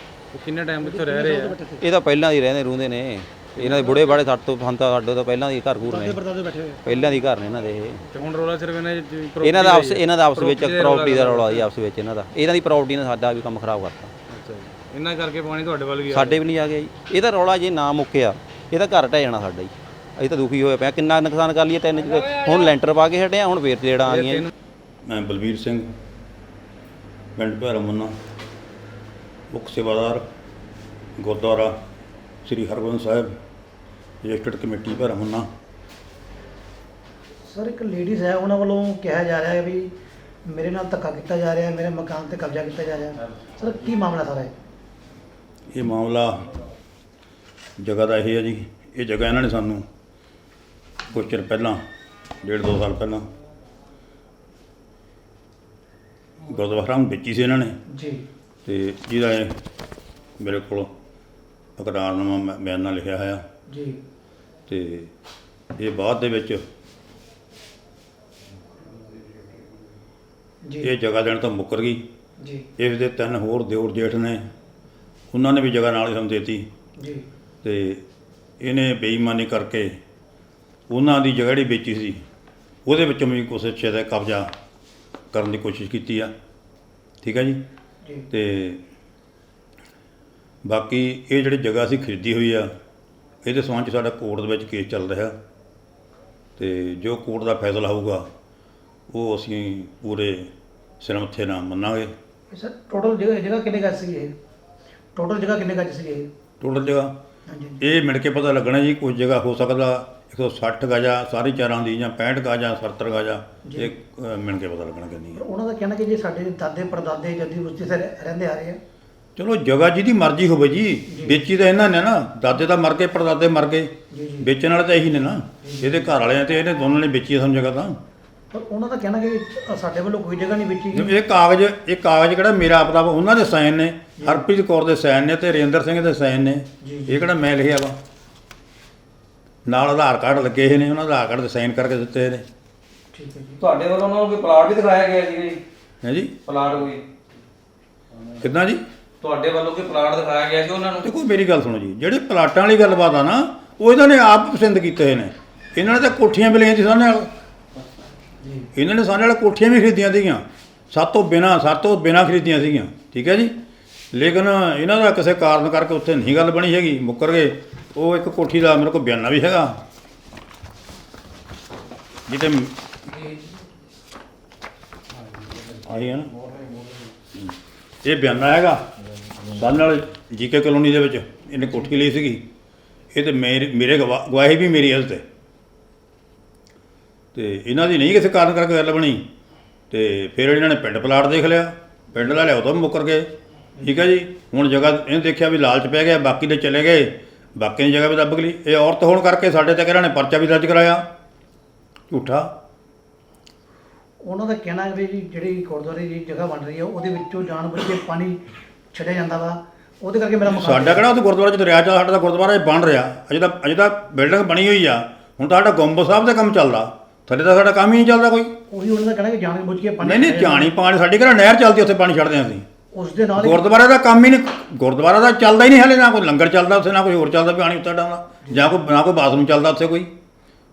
Speaker 4: ਕਿੰਨੇ ਟਾਈਮ ਤੋਂ ਇੱਥੇ ਰਹਿ ਰਹੇ ਆ?
Speaker 7: ਇਹ ਤਾਂ ਪਹਿਲਾਂ ਦੀ ਰਹਿੰਦੇ ਰੂੰਦੇ ਨੇ। ਇਹਨਾਂ ਦੇ ਬੁੜੇ ਬਾੜੇ ਸਾਡੇ ਤੋਂ ਹੰਤਾ ਸਾਡੇ ਤੋਂ ਪਹਿਲਾਂ ਦੀ ਘਰ ਘੂਰ ਨੇ।
Speaker 2: ਪਰਦਾਦੇ ਬੈਠੇ ਹੋਏ
Speaker 7: ਪਹਿਲਾਂ ਦੀ ਘਰ ਨੇ ਇਹਨਾਂ ਦੇ ਇਹ।
Speaker 4: ਤੇ ਹੁਣ ਰੋਲਾ ਸਿਰਫ ਇਹਨਾਂ ਦੀ property
Speaker 7: ਇਹਨਾਂ ਦਾ ਆਪਸ। ਇਹਨਾਂ ਦਾ ਆਪਸ ਵਿੱਚ ਪ੍ਰਾਪਰਟੀ ਦਾ ਰੌਲਾ ਜੀ ਆਪਸ ਵਿੱਚ ਇਹਨਾਂ ਦਾ। ਇਹਨਾਂ ਦੀ ਪ੍ਰਾਪਰਟੀ ਨੇ ਸਾਡਾ ਵੀ ਕੰਮ ਖਰਾਬ ਕਰਤਾ।
Speaker 4: ਅੱਛਾ ਜੀ। ਇਹਨਾਂ ਕਰਕੇ ਪਾਣੀ ਤੁਹਾਡੇ ਵੱਲ ਵੀ ਆ
Speaker 7: ਸਾਡੇ ਵੀ ਨਹੀਂ ਆ ਗਿਆ ਜੀ। ਇਹਦਾ ਰੌਲਾ ਜੇ ਨਾ ਮੁੱਕਿਆ ਇਹਦਾ ਘਰ ਢਹਿ ਜਾਣਾ ਸਾਡਾ ਜੀ। ਅਸੀਂ ਤਾਂ ਦੁਖੀ ਹੋਏ ਪਿਆ ਕਿੰਨਾ ਨੁਕਸਾਨ ਕਰ ਲਈਏ ਤਿੰਨ ਹੁਣ ਲੈਂਟਰ ਪਾ ਕੇ ਹਟਿਆ ਹੁਣ ਫੇਰ ਜਿਹੜਾ ਆ ਗਈਆਂ ਜੀ।
Speaker 3: ਮੈਂ ਬਲਬੀਰ ਸਿੰਘ ਪਿੰਡ ਭੈਰਮੁੰਨਾ ਮੁੱਖ ਸੇਵਾਦਾਰ Gurdwara. Sri Hargobind Sahib registered committee Bhairmunna
Speaker 2: sir ਇੱਕ ਲੇਡੀਜ਼ ਹੈ ਉਹਨਾਂ ਵੱਲੋਂ ਕਿਹਾ ਜਾ ਰਿਹਾ ਹੈ ਵੀ ਮੇਰੇ ਨਾਲ ਧੱਕਾ ਕੀਤਾ ਜਾ ਰਿਹਾ ਹੈ ਮੇਰੇ ਮਕਾਨ ਤੇ ਕਬਜ਼ਾ ਕੀਤਾ ਜਾ ਰਿਹਾ ਹੈ। ਸਰ ਕੀ ਮਾਮਲਾ ਸਾਰਾ ਹੈ?
Speaker 3: ਇਹ ਮਾਮਲਾ ਜਗ੍ਹਾ ਦਾ ਇਹ ਹੈ ਜੀ ਇਹ ਜਗ੍ਹਾ ਇਹਨਾਂ ਨੇ ਸਾਨੂੰ ਕੁਝ ਚਿਰ ਪਹਿਲਾਂ ਡੇਢ ਦੋ ਸਾਲ ਪਹਿਲਾਂ ਗੁਰਦੁਆਰਾ ਨੂੰ ਵੇਚੀ ਸੀ ਇਹਨਾਂ ਨੇ।
Speaker 2: ਜੀ।
Speaker 3: ਤੇ ਜਿਹਦਾ ਇਹ ਮੇਰੇ ਕੋਲ ਇਕਰਾਰਨਾਮਾ ਮੈਂ- ਬਿਆਨਾ ਲਿਖਿਆ ਹੋਇਆ।
Speaker 2: ਜੀ।
Speaker 3: ਤੇ ਇਹ ਬਾਅਦ ਦੇ ਵਿੱਚ
Speaker 2: ਜੀ।
Speaker 3: ਇਹ ਜਗ੍ਹਾ ਦੇਣ ਤੋਂ ਮੁੱਕਰ ਗਈ।
Speaker 2: ਜੀ।
Speaker 3: ਇਸ ਦੇ ਤਿੰਨ ਹੋਰ ਦਿਓਰ ਜੇਠ ਨੇ। ਉਹਨਾਂ ਨੇ ਵੀ ਜਗ੍ਹਾ ਨਾਲ ਹੀ ਸਾਨੂੰ ਦੇਤੀ।
Speaker 2: ਜੀ।
Speaker 3: ਤੇ ਇਹਨੇ ਬੇਈਮਾਨੀ ਕਰਕੇ ਉਹਨਾਂ ਦੀ ਜਗ੍ਹਾ ਜਿਹੜੀ ਵੇਚੀ ਸੀ ਉਹਦੇ ਵਿੱਚੋਂ ਵੀ ਕੁਛ ਹਿੱਸੇ ਦਾ ਕਬਜ਼ਾ ਕਰਨ ਦੀ ਕੋਸ਼ਿਸ਼ ਕੀਤੀ ਆ। ਠੀਕ ਹੈ ਜੀ?
Speaker 2: ਜੀ।
Speaker 3: ਤੇ ਬਾਕੀ ਇਹ ਜਿਹੜੀ ਜਗ੍ਹਾ ਅਸੀਂ ਖਰੀਦੀ ਹੋਈ ਆ ਇਹਦੇ ਸੰਬੰਧ 'ਚ ਸਾਡਾ ਕੋਰਟ ਦੇ ਵਿੱਚ ਕੇਸ ਚੱਲ ਰਿਹਾ। ਤੇ ਜੋ ਕੋਰਟ ਦਾ ਫੈਸਲਾ ਹੋਊਗਾ ਉਹ ਅਸੀਂ ਪੂਰੇ ਸਿਰਮੱਥੇ ਨਾਲ ਮੰਨਾਂਗੇ।
Speaker 2: ਸਰ ਟੋਟਲ ਜਗ੍ਹਾ ਜਗ੍ਹਾ ਕਿੰਨੇ ਗੱਜ ਸੀ ਇਹ? ਟੋਟਲ ਜਗ੍ਹਾ ਕਿੰਨੇ ਗੱਜ ਸੀ ਇਹ?
Speaker 3: ਟੋਟਲ ਜਗ੍ਹਾ?
Speaker 2: ਹਾਂਜੀ
Speaker 3: ਇਹ ਮਿਲ ਕੇ ਪਤਾ ਲੱਗਣਾ ਜੀ ਕੋਈ ਜਗ੍ਹਾ ਹੋ ਸਕਦਾ 160 ਗਜਾ ਸਾਰੀ ਚਾਰਾਂ ਦੀ ਜਾਂ 65 ਗਜਾ 70 ਗਜਾ ਇਹ ਮਿਲ ਕੇ ਪਤਾ ਲੱਗਣਾ ਕਿੰਨੀ ਹੈ
Speaker 2: ਉਹਨਾਂ ਦਾ ਕਹਿਣਾ ਕਿ ਜੇ ਸਾਡੇ ਦਾਦੇ ਪੜਦਾਦੇ ਜੱਦੀ ਬੁੱਝੀ ਸੇ ਰਹਿੰਦੇ ਆ ਰਹੇ ਆ
Speaker 3: ਚਲੋ ਜਗ੍ਹਾ ਜਿਹਦੀ ਮਰਜ਼ੀ ਹੋਵੇ ਜੀ ਵੇਚੀ ਤਾਂ ਇਹਨਾਂ ਨੇ ਨਾ ਦਾਦੇ ਤਾਂ ਮਰ ਗਏ ਪੜਦਾਦੇ ਮਰ ਗਏ। ਵੇਚਣ ਵਾਲੇ ਤਾਂ ਇਹੀ ਨੇ ਨਾ। ਇਹਦੇ ਘਰ ਵਾਲਿਆਂ ਤੇ ਇਹਨੇ ਦੋਨਾਂ ਨੇ ਵੇਚੀ ਸਾਨੂੰ ਜਗ੍ਹਾ ਤਾਂ।
Speaker 2: ਪਰ ਉਹਨਾਂ ਦਾ ਕਹਿਣਾ ਕਿ ਸਾਡੇ ਵੱਲੋਂ ਕੋਈ ਜਗ੍ਹਾ ਨਹੀਂ ਵੇਚੀ ਗਈ।
Speaker 3: ਇਹ ਕਾਗਜ਼ ਇਹ ਕਾਗਜ਼ ਕਿਹੜਾ ਮੇਰਾ ਆਪਦਾ ਵਾ, ਉਹਨਾਂ ਦੇ ਸਾਈਨ ਨੇ। ਹਰਪ੍ਰੀਤ ਕੌਰ ਦੇ ਸਾਈਨ ਨੇ ਤੇ ਰੇਂਦਰ ਸਿੰਘ ਦੇ ਸਾਈਨ ਨੇ। ਇਹ ਕਿਹੜਾ ਮੈਂ ਲਿਖਿਆ ਵਾ। ਨਾਲ ਆਧਾਰ ਕਾਰਡ ਲੱਗੇ ਹੋਏ ਨੇ ਉਹਨਾਂ ਦਾ ਆਧਾਰ ਕਾਰਡ ਦੇ ਸਾਈਨ ਕਰਕੇ ਦਿੱਤੇ ਨੇ।
Speaker 2: ਠੀਕ ਹੈ ਜੀ।
Speaker 4: ਤੁਹਾਡੇ ਵੱਲੋਂ ਉਹਨਾਂ ਨੂੰ ਕੋਈ ਪਲਾਟ ਵੀ ਦਿਖਾਇਆ ਗਿਆ ਸੀ ਜੀ?
Speaker 3: ਹੈ ਜੀ?
Speaker 4: ਪਲਾਟ ਕੋਈ
Speaker 3: ਕਿੱਦਾਂ ਜੀ?
Speaker 4: ਤੁਹਾਡੇ ਵੱਲੋਂ ਕੋਈ ਪਲਾਟ ਦਿਖਾਇਆ ਗਿਆ ਸੀ ਉਹਨਾਂ ਨੂੰ?
Speaker 3: ਦੇਖੋ ਮੇਰੀ ਗੱਲ ਸੁਣੋ ਜੀ। ਜਿਹੜੇ ਪਲਾਟਾਂ ਵਾਲੀ ਗੱਲਬਾਤ ਆ ਨਾ ਉਹ ਇਹਨਾਂ ਨੇ ਆਪ ਪਸੰਦ ਕੀਤੇ ਹੋਏ ਨੇ। ਇਹਨਾਂ ਨੇ ਤਾਂ ਕੋਠੀਆਂ ਵੀ ਲਈਆਂ ਸੀ ਸਾਹਮਣੇ ਨਾਲ।
Speaker 2: ਜੀ।
Speaker 3: ਇਹਨਾਂ ਨੇ ਸਾਡੇ ਨਾਲ ਕੋਠੀਆਂ ਵੀ ਖਰੀਦੀਆਂ ਸੀਗੀਆਂ। ਸਾਤੋਂ ਬਿਨਾ ਸਾਤੋਂ ਬਿਨਾ ਖਰੀਦੀਆਂ ਸੀਗੀਆਂ। ਠੀਕ ਹੈ ਜੀ? ਲੇਕਿਨ ਇਹਨਾਂ ਦਾ ਕਿਸੇ ਕਾਰਨ ਕਰਕੇ ਉੱਥੇ ਨਹੀਂ ਗੱਲ ਬਣੀ ਹੈਗੀ। ਮੁੱਕਰ ਗਏ। ਉਹ ਇੱਕ ਕੋਠੀ ਦਾ ਮੇਰੇ ਕੋਲ ਬਿਆਨਾ ਵੀ ਹੈਗਾ। ਜਿਹਦੇ ਆਈ ਹੈ ਨਾ। ਇਹ ਬਿਆਨਾ ਹੈਗਾ। ਸਾਡੇ ਨਾਲ ਜੀਕੇ ਕਲੋਨੀ ਦੇ ਵਿੱਚ ਇਹਨੇ ਕੋਠੀ ਲਈ ਸੀਗੀ। ਇਹ ਤੇ ਮੇਰੇ ਮੇਰੇ ਗਵਾ- ਗਵਾਹੀ ਵੀ ਮੇਰੀ ਇਸ ਤੇ। ਤੇ ਇਹਨਾਂ ਦੀ ਨਹੀਂ ਕਿਸੇ ਕਾਰਨ ਕਰਕੇ ਗੱਲ ਬਣੀ। ਤੇ ਫਿਰ ਇਹਨਾਂ ਨੇ ਪਿੰਡ ਪਲਾਟ ਦੇਖ ਲਿਆ। ਪਿੰਡ ਦਾ ਲਿਆ ਉਦੋਂ ਵੀ ਮੁੱਕਰ ਗਏ। ਠੀਕ ਹੈ ਜੀ? ਹੁਣ ਜਗ੍ਹਾ ਇਹਨੇ ਦੇਖਿਆ ਵੀ ਲਾਲਚ ਪੈ ਗਿਆ, ਬਾਕੀ ਦੇ ਚਲੇ ਗਏ। ਬਾਕੀ ਦੀ ਜਗ੍ਹਾ ਵੀ ਦੱਬ ਗਈ। ਇਹ ਔਰਤ ਹੋਣ ਕਰਕੇ ਸਾਡੇ ਤੇ ਇਹਨਾਂ ਨੇ ਪਰਚਾ ਵੀ ਦਰਜ ਕਰਾਇਆ। ਝੂਠਾ।
Speaker 2: ਉਹਨਾਂ ਦਾ ਕਹਿਣਾ ਹੈ ਵੀ ਜੀ ਜਿਹੜੀ ਗੁਰਦੁਆਰੇ ਦੀ ਜਗ੍ਹਾ ਬਣ ਰਹੀ ਹੈ, ਉਹਦੇ ਵਿੱਚੋਂ ਜਾਣਬੁੱਝ ਕੇ ਪਾਣੀ ਛੱਡਿਆ ਜਾਂਦਾ ਵਾ। ਉਹਦੇ ਕਰਕੇ ਮੇਰਾ ਮਕਾਨ
Speaker 3: ਸਾਡਾ ਕਿਹੜਾ ਉੱਥੇ ਗੁਰਦੁਆਰਾ ਚ ਦਰਿਆ ਚੱਲ ਸਾਡਾ ਤਾਂ ਗੁਰਦੁਆਰਾ ਇਹ ਬਣ ਰਿਹਾ। ਅਜੇ ਤਾਂ ਅਜੇ ਤਾਂ ਬਿਲਡਿੰਗ ਬਣੀ ਹੋਈ ਆ। ਹੁਣ ਤਾਂ ਸਾਡਾ ਗੁੰਬ ਸਾਹਿਬ ਦਾ ਕੰਮ ਚੱਲਦਾ। ਥੱਲੇ ਤਾਂ ਸਾਡਾ ਕੰਮ ਹੀ ਨਹੀਂ ਚੱਲਦਾ ਕੋਈ।
Speaker 2: ਉਹੀ ਉਹਨਾਂ ਦਾ ਕਹਿਣਾ ਕਿ ਜਾਣਬੁੱਝ ਕੇ ਪਾਣੀ
Speaker 3: ਨਹੀਂ ਨਹੀਂ ਜਾਣੀ ਪਾਣੀ ਸਾਡੀ ਕਿਹੜਾ ਨਹਿਰ ਚੱਲਦੀ ਉੱਥੇ ਪਾਣੀ ਛੱਡਦੇ ਹਾਂ ਅਸੀਂ?
Speaker 2: ਉਸ ਦੇ ਨਾਲ
Speaker 3: ਗੁਰਦੁਆਰੇ ਦਾ ਕੰਮ ਹੀ ਨਹੀਂ ਗੁਰਦੁਆਰਾ ਦਾ ਚੱਲਦਾ ਹੀ ਨਹੀਂ ਹਲੇ ਨਾ ਕੋਈ ਲੰਗਰ ਚੱਲਦਾ ਉੱਥੇ ਨਾ ਕੋਈ ਹੋਰ ਚੱਲਦਾ ਪਾਣੀ ਉੱਤੇ ਡਾਉਂਦਾ ਜਾਂ ਕੋਈ ਨਾ ਕੋਈ ਬਾਥਰੂਮ ਚੱਲਦਾ ਉੱਥੇ ਕੋਈ।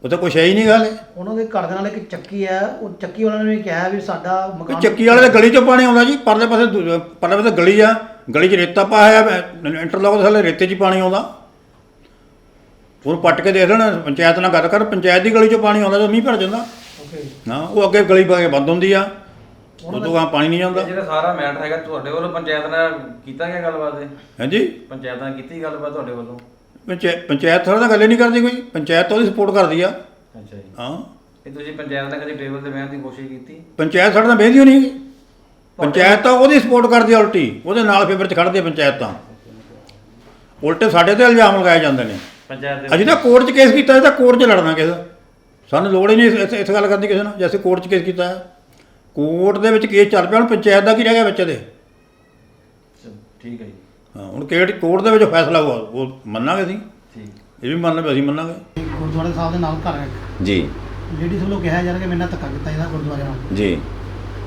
Speaker 3: ਉੱਥੇ ਕੁਛ ਹੈ ਹੀ ਨਹੀਂ ਹਲੇ
Speaker 2: ਉਹਨਾਂ ਦੇ ਘਰ ਦੇ ਨਾਲ ਇੱਕ ਚੱਕੀ ਹੈ ਉਹ ਚੱਕੀ ਵਾਲਿਆਂ ਨੇ ਵੀ ਕਿਹਾ ਵੀ ਸਾਡਾ
Speaker 3: ਕੋਈ
Speaker 2: ਮਕਾਨ
Speaker 3: ਚੱਕੀ ਵਾਲੇ ਦੇ ਗਲੀ ਚੋਂ ਪਾਣੀ ਆਉਂਦਾ ਜੀ ਪਰਲੇ ਪਾਸੇ ਦੂ- ਪਰਲੇ ਪਾਸੇ ਗਲੀ ਆ ਗਲੀ 'ਚ ਰੇਤਾ ਪਾਇਆ ਹੋਇਆ ਇੰਟਰਲੋਕ ਦੇ ਥੱਲੇ ਰੇਤੇ 'ਚ ਹੀ ਪਾਣੀ ਆਉਂਦਾ। ਉਹਨੂੰ ਪੱਟ ਕੇ ਦੇਖ ਲੈਣ ਪੰਚਾਇਤ ਨਾਲ ਗੱਲ ਕਰ ਪੰਚਾਇਤ ਦੀ ਗਲੀ 'ਚੋਂ ਪਾਣੀ ਆਉਂਦਾ ਜਦੋਂ ਮੀਂਹ ਭਰ ਜਾਂਦਾ। ਹਾਂ ਉਹ ਅੱਗੇ ਗਲੀ ਪਾ ਕੇ ਬੰਦ ਹੁੰਦੀ ਆ। ਉਦੋਂ ਗਾਂ ਪਾਣੀ ਨਹੀਂ ਜਾਂਦਾ
Speaker 4: ਜਿਹੜਾ ਸਾਰਾ ਮੈਟਰ ਹੈਗਾ ਤੁਹਾਡੇ ਵੱਲੋਂ ਪੰਚਾਇਤ ਨਾਲ ਕੀਤਾ ਗਿਆ ਗੱਲਬਾਤ ਇਹ?
Speaker 3: ਹਾਂਜੀ।
Speaker 4: ਪੰਚਾਇਤ ਨਾਲ ਕੀਤੀ ਗੱਲਬਾਤ ਤੁਹਾਡੇ ਵੱਲੋਂ?
Speaker 3: ਪੰਚਾਇਤ ਪੰਚਾਇਤ ਥੋੜਾ ਤਾਂ ਗੱਲ ਨਹੀਂ ਕਰਦੀ ਕੋਈ। ਪੰਚਾਇਤ ਤਾਂ ਉਹਦੀ ਸਪੋਰਟ ਕਰਦੀ ਆ।
Speaker 4: ਅੱਛਾ ਜੀ।
Speaker 3: ਹਾਂ।
Speaker 4: ਇਹ ਤੁਸੀਂ ਪੰਚਾਇਤ ਨਾਲ ਕਦੇ ਟੇਬਲ ਤੇ ਬਹਿਣ ਦੀ ਕੋਸ਼ਿਸ਼ ਕੀਤੀ?
Speaker 3: ਪੰਚਾਇਤ ਸਾਡੇ ਨਾਲ ਬਹਿਦੀ ਹੈਗੀ। ਪੰਚਾਇਤ ਤਾਂ ਉਹਦੀ ਸਪੋਰਟ ਕਰਦੀ ਆ ਉਲਟੀ। ਉਹਦੇ ਨਾਲ ਫੇਵਰ 'ਚ ਖੜਦੀ ਆ ਪੰਚਾਇਤ ਤਾਂ। ਉਲਟੇ ਸਾਡੇ ਤੇ ਇਲਜ਼ਾਮ ਲਗਾਏ ਜਾਂਦੇ ਨੇ।
Speaker 4: ਪੰਚਾਇਤ
Speaker 3: ਅਸੀਂ ਤਾਂ ਕੋਰਟ 'ਚ ਕੇਸ ਕੀਤਾ ਇਹ ਤਾਂ ਕੋਰਟ 'ਚ ਲੜਨਾ ਕਿਸੇ ਦਾ। ਸਾਨੂੰ ਲੋੜ ਹੀ ਨਹੀਂ ਇਸ- ਇਸ ਇਸ ਗੱਲ ਕਰਨ ਦੀ ਕਿਸੇ ਨਾਲ। ਜੇ ਅਸੀਂ ਕੋਰਟ 'ਚ ਕੇਸ ਕੀਤਾ। ਹੈ ਕੋਰਟ ਦੇ ਵਿੱਚ ਕੇਸ ਚੱਲ ਪਿਆ ਹੁਣ ਪੰਚਾਇਤ ਦਾ ਕੀ ਰਹਿ ਗਿਆ ਵਿੱਚ ਦੇ
Speaker 4: ਠੀਕ ਹੈ ਜੀ।
Speaker 3: ਹਾਂ ਹੁਣ ਕਿਹੜੀ ਕੋਰਟ ਦੇ ਵਿੱਚ ਫੈਸਲਾ ਹੋਊਗਾ ਉਹ ਮੰਨਾਂਗੇ ਅਸੀਂ।
Speaker 4: ਠੀਕ
Speaker 3: ਇਹ ਵੀ ਮੰਨ ਲਓ ਅਸੀਂ ਮੰਨਾਂਗੇ।
Speaker 2: ਗੁਰਦੁਆਰੇ ਸਾਹਿਬ ਦੇ ਨਾਲ ਘਰ ਹੈ।
Speaker 5: ਜੀ।
Speaker 2: ਲੇਡੀਜ਼ ਵੱਲੋਂ ਕਿਹਾ ਜਾ ਰਿਹਾ ਕਿ ਮੇਰੇ ਨਾਲ ਧੱਕਾ ਕੀਤਾ ਜਾਂਦਾ ਗੁਰਦੁਆਰੇ ਨਾਲ।
Speaker 5: ਜੀ।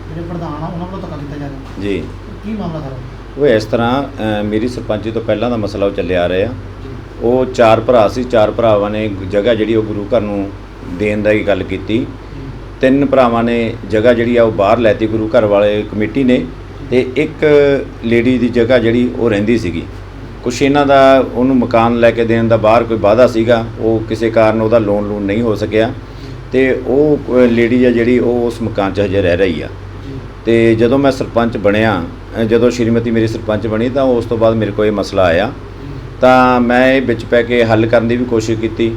Speaker 2: ਜਿਹੜੇ ਪ੍ਰਧਾਨ ਆ ਉਹਨਾਂ ਵੱਲੋਂ ਧੱਕਾ ਕੀਤਾ ਜਾ ਰਿਹਾ।
Speaker 5: ਜੀ।
Speaker 2: ਕੀ ਮਾਮਲਾ ਸਾਰਾ?
Speaker 5: ਉਹ ਇਸ ਤਰ੍ਹਾਂ ਅ, ਮੇਰੀ ਸਰਪੰਚੀ ਤੋਂ ਪਹਿਲਾਂ ਦਾ ਮਸਲਾ ਉਹ ਚੱਲਿਆ ਆ ਰਿਹਾ। ਉਹ ਚਾਰ ਭਰਾ ਸੀ ਚਾਰ ਭਰਾਵਾਂ ਨੇ ਜਗ੍ਹਾ ਜਿਹੜੀ ਉਹ ਗੁਰੂ ਘਰ ਨੂੰ ਦੇਣ ਦੀ ਗੱਲ ਕੀਤੀ। ਤਿੰਨ ਭਰਾਵਾਂ ਨੇ ਜਗ੍ਹਾ ਜਿਹੜੀ ਆ ਉਹ ਬਾਹਰ ਲੈਤੀ ਗੁਰੂ ਘਰ ਵਾਲੇ ਕਮੇਟੀ ਨੇ। ਤੇ ਇੱਕ ਲੇਡੀ ਦੀ ਜਗ੍ਹਾ ਜਿਹੜੀ ਉਹ ਰਹਿੰਦੀ ਸੀਗੀ। ਕੁਛ ਇਹਨਾਂ ਦਾ ਉਹਨੂੰ ਮਕਾਨ ਲੈ ਕੇ ਦੇਣ ਦਾ ਬਾਹਰ ਕੋਈ ਵਾਅਦਾ ਸੀਗਾ ਉਹ ਕਿਸੇ ਕਾਰਨ ਉਹਦਾ ਲੋਨ ਲੂਨ ਨਹੀਂ ਹੋ ਸਕਿਆ ਤੇ ਉਹ ਲੇਡੀ ਆ ਜਿਹੜੀ ਉਹ ਉਸ ਮਕਾਨ 'ਚ ਹਜੇ ਰਹਿ ਰਹੀ ਆ। ਤੇ ਜਦੋਂ ਮੈਂ ਸਰਪੰਚ ਬਣਿਆ ਜਦੋਂ ਸ਼੍ਰੀਮਤੀ ਮੇਰੀ ਸਰਪੰਚ ਬਣੀ ਤਾਂ ਉਸ ਤੋਂ ਬਾਅਦ ਮੇਰੇ ਕੋਲ ਇਹ ਮਸਲਾ ਆਇਆ। ਤਾਂ ਮੈਂ ਇਹ ਵਿੱਚ ਪੈ ਕੇ ਹੱਲ ਕਰਨ ਦੀ ਵੀ ਕੋਸ਼ਿਸ਼ ਕੀਤੀ।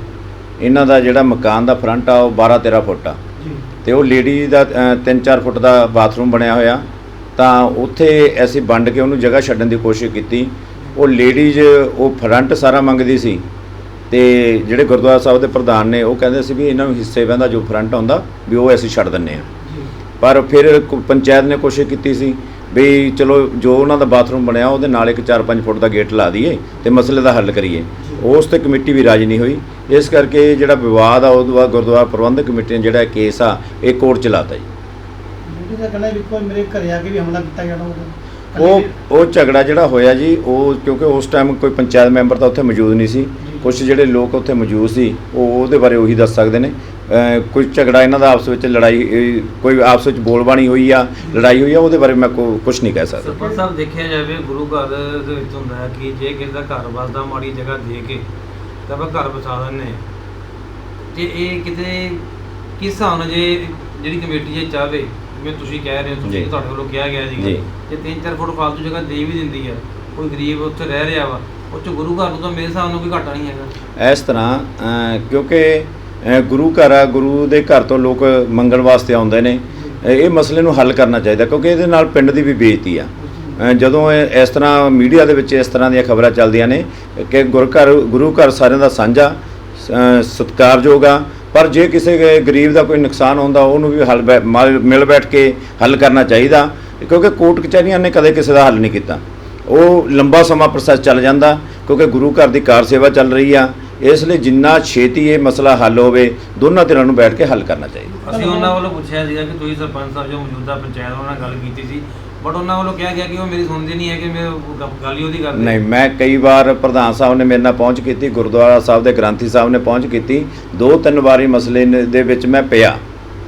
Speaker 5: ਇਹਨਾਂ ਦਾ ਜਿਹੜਾ ਮਕਾਨ ਦਾ ਫਰੰਟ ਆ ਉਹ 12 13 ਫੁੱਟ ਆ। ਤੇ ਉਹ ਲੇਡੀ ਦਾ 3-4 ਫੁੱਟ ਦਾ ਬਾਥਰੂਮ ਬਣਿਆ ਹੋਇਆ। ਤਾਂ ਉੱਥੇ ਅਸੀਂ ਵੰਡ ਕੇ ਉਹਨੂੰ ਜਗ੍ਹਾ ਛੱਡਣ ਦੀ ਕੋਸ਼ਿਸ਼ ਕੀਤੀ। ਉਹ ਲੇਡੀਜ਼ ਉਹ ਫਰੰਟ ਸਾਰਾ ਮੰਗਦੀ ਸੀ ਤੇ ਜਿਹੜੇ ਗੁਰਦੁਆਰਾ ਸਾਹਿਬ ਦੇ ਪ੍ਰਧਾਨ ਨੇ ਉਹ ਕਹਿੰਦੇ ਸੀ ਵੀ ਇਹਨਾਂ ਨੂੰ ਹਿੱਸੇ ਪੈਂਦਾ ਜੋ ਫਰੰਟ ਆਉਂਦਾ ਵੀ ਉਹ ਅਸੀਂ ਛੱਡ ਦਿੰਨੇ ਆ ਪਰ ਫਿਰ ਪੰਚਾਇਤ ਨੇ ਕੋਸ਼ਿਸ਼ ਕੀਤੀ ਸੀ ਵੀ ਚਲੋ ਜੋ ਉਹਨਾਂ ਦਾ ਬਾਥਰੂਮ ਬਣਿਆ ਉਹਦੇ ਨਾਲ ਇੱਕ 4-5 ਫੁੱਟ ਦਾ ਗੇਟ ਲਾ ਦਈਏ ਤੇ ਮਸਲੇ ਦਾ ਹੱਲ ਕਰੀਏ। ਉਸ ਤੇ ਕਮੇਟੀ ਵੀ ਰਾਜੀ ਨਹੀਂ ਹੋਈ। ਇਸ ਕਰਕੇ ਜਿਹੜਾ ਵਿਵਾਦ ਆ ਉਹ ਤੋਂ ਬਾਅਦ ਗੁਰਦੁਆਰਾ ਪ੍ਰਬੰਧਕ ਕਮੇਟੀ ਨੇ ਜਿਹੜਾ ਕੇਸ ਆ ਇਹ ਕੋਰਟ ਚ ਲਾਤਾ ਜੀ।
Speaker 2: ਲੇਡੀਜ਼ ਦਾ ਕਹਿਣਾ ਵੀ ਕੋਈ ਮੇਰੇ ਘਰੇ ਆ ਕੇ ਵੀ ਹਮਲਾ ਕੀਤਾ ਗਿਆ ਉਹਨੂੰ
Speaker 5: ਉਹ ਉਹ ਝਗੜਾ ਜਿਹੜਾ ਹੋਇਆ ਜੀ ਉਹ ਕਿਉਂਕਿ ਉਸ ਟਾਈਮ ਕੋਈ ਪੰਚਾਇਤ ਮੈਂਬਰ ਤਾਂ ਉੱਥੇ ਮੌਜੂਦ ਨਹੀਂ ਸੀ। ਕੁਝ ਜਿਹੜੇ ਲੋਕ ਉੱਥੇ ਮੌਜੂਦ ਸੀ ਉਹ ਉਹਦੇ ਬਾਰੇ ਉਹੀ ਦੱਸ ਸਕਦੇ ਨੇ। ਕੋਈ ਝਗੜਾ ਇਹਨਾਂ ਦਾ ਆਪਸ ਵਿੱਚ ਲੜਾਈ ਕੋਈ ਆਪਸ ਵਿੱਚ ਬੋਲਬਾਣੀ ਹੋਈ ਆ ਲੜਾਈ ਹੋਈ ਆ ਉਹਦੇ ਬਾਰੇ ਮੈਂ ਕੁਝ ਨਹੀਂ ਕਹਿ ਸਕਦਾ।
Speaker 4: ਸਰਪੰਚ ਸਾਹਿਬ ਦੇਖਿਆ ਜਾਵੇ ਗੁਰੂ ਘਰ ਦੇ ਵਿੱਚ ਹੁੰਦਾ ਹੈ ਕਿ ਜੇ ਕਿਸੇ ਦਾ ਘਰ ਵਸਦਾ ਮਾੜੀ ਜਗ੍ਹਾ ਦੇ ਕੇ ਤਾਂ ਆਪਾਂ ਘਰ ਵਸਾ ਦਿੰਦੇ ਹਾਂ। ਜੇ ਇਹ ਕਿਤੇ ਕਿਸ ਨਾਲ ਜੇ ਜਿਹੜੀ ਕਮੇਟੀ ਜੇ ਚਾਹਵੇ ਜਿਵੇਂ ਤੁਸੀਂ ਕਹਿ ਰਹੇ ਹੋ
Speaker 5: ਜੀ।
Speaker 4: ਤੁਸੀਂ ਤੁਹਾਡੇ ਵੱਲੋਂ ਕਿਹਾ ਗਿਆ
Speaker 5: ਜੀ।
Speaker 4: ਜੇ 3-4 ਫੁੱਟ ਫਾਲਤੂ ਜਗ੍ਹਾ ਦੇ ਵੀ ਦਿੰਦੀ ਹੈ ਕੋਈ ਗਰੀਬ ਉੱਥੇ ਰਹਿ ਰਿਹਾ ਵਾ ਉਹ 'ਚ ਗੁਰੂ ਘਰ ਨੂੰ ਤਾਂ ਮੇਰੇ ਹਿਸਾਬ ਨਾਲ ਕੋਈ ਘਾਟਾ ਨਹੀਂ ਹੈਗਾ।
Speaker 5: ਇਸ ਤਰ੍ਹਾਂ ਅ, ਕਿਉਂਕਿ ਅ, ਗੁਰੂ ਘਰ ਆ ਗੁਰੂ ਦੇ ਘਰ ਤੋਂ ਲੋਕ ਮੰਗਣ ਵਾਸਤੇ ਆਉਂਦੇ ਨੇ। ਅ, ਇਹ ਮਸਲੇ ਨੂੰ ਹੱਲ ਕਰਨਾ ਚਾਹੀਦਾ ਕਿਉਂਕਿ ਇਹਦੇ ਨਾਲ ਪਿੰਡ ਦੀ ਵੀ ਬੇਇੱਜ਼ਤੀ ਆ। ਅ, ਜਦੋਂ ਇਹ ਇਸ ਤਰ੍ਹਾਂ ਮੀਡੀਆ ਦੇ ਵਿੱਚ ਇਸ ਤਰ੍ਹਾਂ ਦੀਆਂ ਖਬਰਾਂ ਚੱਲਦੀਆਂ ਨੇ ਕਿ ਗੁਰੂ ਘਰ ਗੁਰੂ ਘਰ ਸਾਰਿਆਂ ਦਾ ਸਾਂਝਾ ਅ, ਸਤਿਕਾਰਯੋਗ ਆ ਪਰ ਜੇ ਕਿਸੇ ਗਰੀਬ ਦਾ ਕੋਈ ਨੁਕਸਾਨ ਹੁੰਦਾ, ਉਹਨੂੰ ਵੀ ਹੱਲ ਬੈ- ਮਲ- ਮਿਲ ਬੈਠ ਕੇ ਹੱਲ ਕਰਨਾ ਚਾਹੀਦਾ, ਕਿਉਂਕਿ ਕੋਰਟ ਕਚਹਿਰੀਆਂ ਨੇ ਕਦੇ ਕਿਸੇ ਦਾ ਹੱਲ ਨਹੀਂ ਕੀਤਾ। ਉਹ ਲੰਬਾ ਸਮਾਂ ਪ੍ਰੋਸੈਸ ਚੱਲ ਜਾਂਦਾ, ਕਿਉਂਕਿ ਗੁਰੂ ਘਰ ਦੀ ਕਾਰ ਸੇਵਾ ਚੱਲ ਰਹੀ ਆ, ਇਸ ਲਈ ਜਿੰਨਾ ਛੇਤੀ ਇਹ ਮਸਲਾ ਹੱਲ ਹੋਵੇ, ਦੋਨਾਂ ਧਿਰਾਂ ਨੂੰ ਬੈਠ ਕੇ ਹੱਲ ਕਰਨਾ ਚਾਹੀਦਾ।
Speaker 4: ਅਸੀਂ ਉਹਨਾਂ ਵੱਲੋਂ ਪੁੱਛਿਆ ਸੀਗਾ ਕਿ ਤੁਸੀਂ ਸਰਪੰਚ ਸਾਹਿਬ ਜੋ ਮੌਜੂਦਾ ਪੰਚਾਇਤ ਉਹਨਾਂ ਨਾਲ ਗੱਲ ਕੀਤੀ ਸੀ ਬਟ ਉਹਨਾਂ ਵੱਲੋਂ ਕਿਹਾ ਗਿਆ ਕਿ ਉਹ ਮੇਰੀ ਸੁਣਦੇ ਨਹੀਂ ਹੈ ਕਿ ਮੈਂ ਉਹ ਗ- ਗੱਲ ਹੀ ਉਹਦੀ ਕਰਦੇ
Speaker 5: ਨਹੀਂ ਮੈਂ ਕਈ ਵਾਰ ਪ੍ਰਧਾਨ ਸਾਹਿਬ ਨੇ ਮੇਰੇ ਨਾਲ ਪਹੁੰਚ ਕੀਤੀ ਗੁਰਦੁਆਰਾ ਸਾਹਿਬ ਦੇ ਗ੍ਰੰਥੀ ਸਾਹਿਬ ਨੇ ਪਹੁੰਚ ਕੀਤੀ। ਦੋ ਤਿੰਨ ਵਾਰੀ ਮਸਲੇ ਨ- ਦੇ ਵਿੱਚ ਮੈਂ ਪਿਆ।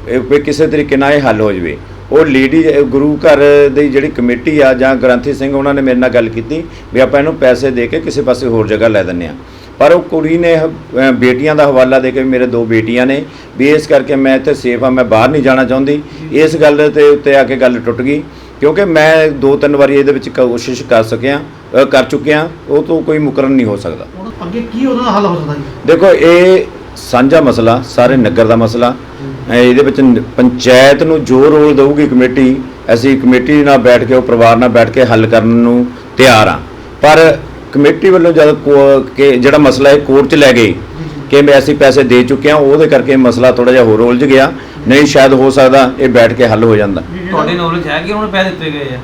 Speaker 5: ਇਹ ਵੀ ਕਿਸੇ ਤਰੀਕੇ ਨਾਲ ਇਹ ਹੱਲ ਹੋ ਜਵੇ। ਉਹ ਲੇਡੀ ਗੁਰੂ ਘਰ ਦੀ ਜਿਹੜੀ ਕਮੇਟੀ ਆ ਜਾਂ ਗ੍ਰੰਥੀ ਸਿੰਘ ਉਹਨਾਂ ਨੇ ਮੇਰੇ ਨਾਲ ਗੱਲ ਕੀਤੀ ਵੀ ਆਪਾਂ ਇਹਨੂੰ ਪੈਸੇ ਦੇ ਕੇ ਕਿਸੇ ਪਾਸੇ ਹੋਰ ਜਗ੍ਹਾ ਲੈ ਦਿੰਨੇ ਆ ਪਰ ਉਹ ਕੁੜੀ ਨੇ ਅਹ, ਬੇਟੀਆਂ ਦਾ ਹਵਾਲਾ ਦੇ ਕੇ ਵੀ ਮੇਰੇ ਦੋ ਬੇਟੀਆਂ ਨੇ। ਵੀ ਇਸ ਕਰਕੇ ਮੈਂ ਇੱਥੇ ਸੇਫ ਆ ਮੈਂ ਬਾਹਰ ਨਹੀਂ ਜਾਣਾ ਚਾਹੁੰਦੀ। ਇਸ ਗੱਲ ਤੇ ਉੱਤੇ ਆ ਕੇ ਗੱਲ ਟੁੱਟ ਗਈ। ਕਿਉਂਕਿ ਮੈਂ ਦੋ ਤਿੰਨ ਵਾਰੀ ਇਹਦੇ ਵਿੱਚ ਕੋਸ਼ਿਸ਼ ਕਰ ਸਕਿਆ ਕਰ ਚੁੱਕਿਆ ਉਹ ਤੋਂ ਕੋਈ ਮੁਕਰਨ ਨਹੀਂ ਹੋ ਸਕਦਾ।
Speaker 2: ਹੁਣ ਅੱਗੇ ਕੀ ਉਹਦਾ ਹੱਲ ਹੋ ਸਕਦਾ ਜੀ?
Speaker 5: ਦੇਖੋ ਇਹ ਸਾਂਝਾ ਮਸਲਾ ਸਾਰੇ ਨਗਰ ਦਾ ਮਸਲਾ। ਇਹਦੇ ਵਿੱਚ ਨ- ਪੰਚਾਇਤ ਨੂੰ ਜੋ ਰੋਲ ਦਊਗੀ ਕਮੇਟੀ ਅਸੀਂ ਕਮੇਟੀ ਨਾਲ ਬੈਠ ਕੇ ਉਹ ਪਰਿਵਾਰ ਨਾਲ ਬੈਠ ਕੇ ਹੱਲ ਕਰਨ ਨੂੰ ਤਿਆਰ ਆ ਪਰ ਕਮੇਟੀ ਵੱਲੋਂ ਜਦ ਕੋ- ਕਿ ਜਿਹੜਾ ਮਸਲਾ ਇਹ ਕੋਰਟ 'ਚ ਲੈ ਗਏ ਕਿ ਮੈਂ ਅਸੀਂ ਪੈਸੇ ਦੇ ਚੁੱਕੇ ਹਾਂ ਉਹਦੇ ਕਰਕੇ ਮਸਲਾ ਥੋੜਾ ਜਿਹਾ ਹੋਰ ਉਲਝ ਗਿਆ। ਨਹੀਂ ਸ਼ਾਇਦ ਹੋ ਸਕਦਾ ਇਹ ਬੈਠ ਕੇ ਹੱਲ ਹੋ ਜਾਂਦਾ।
Speaker 4: ਤੁਹਾਡੇ ਨੌਲੇਜ ਹੈ ਕਿ ਉਹਨਾਂ ਨੂੰ ਪੈਸੇ ਦਿੱਤੇ ਗਏ ਆ?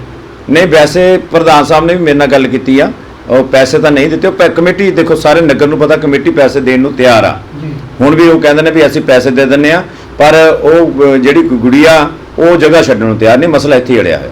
Speaker 5: ਨਹੀਂ ਵੈਸੇ ਪ੍ਰਧਾਨ ਸਾਹਿਬ ਨੇ ਵੀ ਮੇਰੇ ਨਾਲ ਗੱਲ ਕੀਤੀ ਆ। ਉਹ ਪੈਸੇ ਤਾਂ ਨਹੀਂ ਦਿੱਤੇ ਉਹ ਪੈ- ਕਮੇਟੀ ਦੇਖੋ ਸਾਰੇ ਨਗਰ ਨੂੰ ਪਤਾ ਕਮੇਟੀ ਪੈਸੇ ਦੇਣ ਨੂੰ ਤਿਆਰ ਆ। ਹੁਣ ਵੀ ਉਹ ਕਹਿੰਦੇ ਨੇ ਵੀ ਅਸੀਂ ਪੈਸੇ ਦੇ ਦਿੰਨੇ ਆ ਪਰ ਉਹ ਜਿਹੜੀ ਗੁੜੀਆ ਉਹ ਜਗ੍ਹਾ ਛੱਡਣ ਨੂੰ ਤਿਆਰ ਨਹੀਂ ਮਸਲਾ ਇੱਥੇ ਹੀ ਅੜਿਆ ਹੋਇਆ।